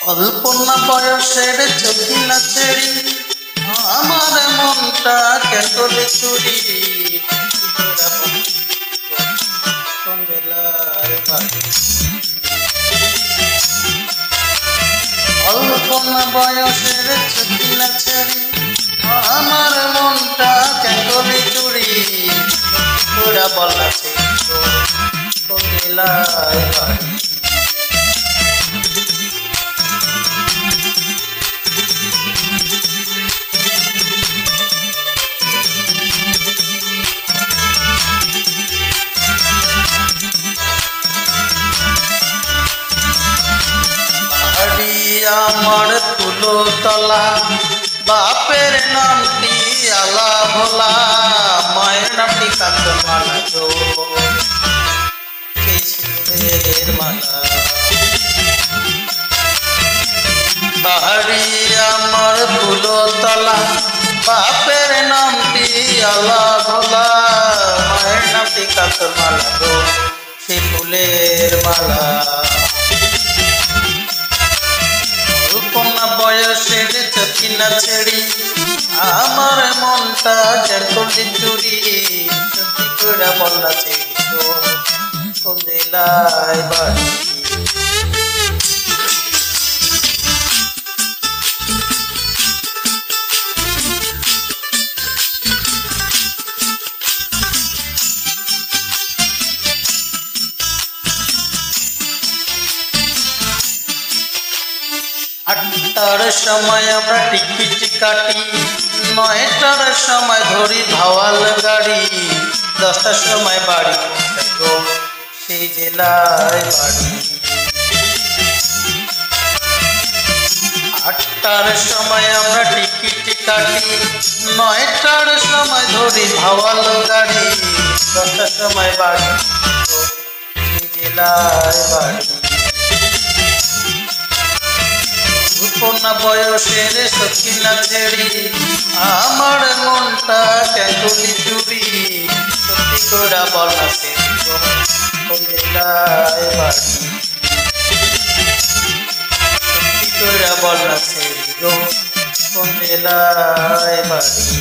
অল্প না বয়সের চোখি না ছেড়ি। আমার মনটা চুরি কোন অল্প না বয়সের চোখি না ছেড়ি। আমার মনটা কেতলি চুরি তোরা বলা কোন আমার তুলো তলা। বাপের নামটি আলা ভোলা। মায়ের নামটি গো। সুরের মালা। বাড়ি আমার তুলো তলা। বাপের নামটি আলা ভোলা। মায়ের নামটি গো। সে ফুলের মালা। চকিনা ছেড়ি আমার মনটা জেলি চুরি। সত্যি করে না ছেড়ি কোন জেলায় বাড়ি। আটটার সময় আমরা টিকিট কাটি। নয়টার সময় ধরি ধাওয়াল গাড়ি। দশটার সময় বাড়ি সেই জেলায় বাড়ি। আটটার সময় আমরা টিকিট কাটি। নয়টার সময় ধরি ধাওয়াল গাড়ি। দশটার সময় বাড়ি সেই জেলায় বাড়ি। কন্যা বয়সের সখিনা ছেড়ি, আমার মনটা কেন চুরি সত্যি করা বলা সত্যি করা বলা কোন জেলায় বাড়ি